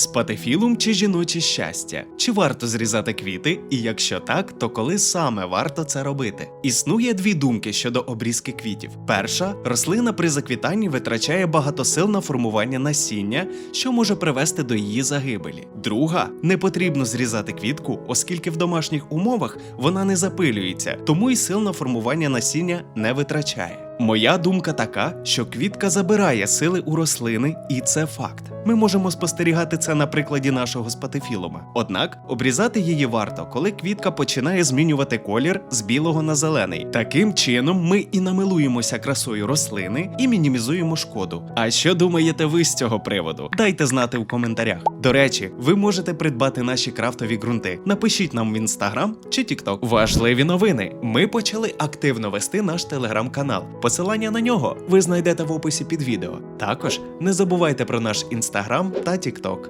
Спатефілум чи жіноче щастя? Чи варто зрізати квіти? І якщо так, то коли саме варто це робити? Існує дві думки щодо обрізки квітів. Перша рослина при заквітанні витрачає багато сил на формування насіння, що може привести до її загибелі. Друга не потрібно зрізати квітку, оскільки в домашніх умовах вона не запилюється, тому й сил на формування насіння не витрачає. Моя думка така, що квітка забирає сили у рослини, і це факт. Ми можемо спостерігати це на прикладі нашого спатифілума. Однак обрізати її варто, коли квітка починає змінювати колір з білого на зелений. Таким чином ми і намилуємося красою рослини і мінімізуємо шкоду. А що думаєте ви з цього приводу? Дайте знати в коментарях. До речі, ви можете придбати наші крафтові ґрунти. Напишіть нам в інстаграм чи тікток. Важливі новини. Ми почали активно вести наш телеграм-канал. Посилання на нього ви знайдете в описі під відео. Також не забувайте про наш інстаграм та тікток.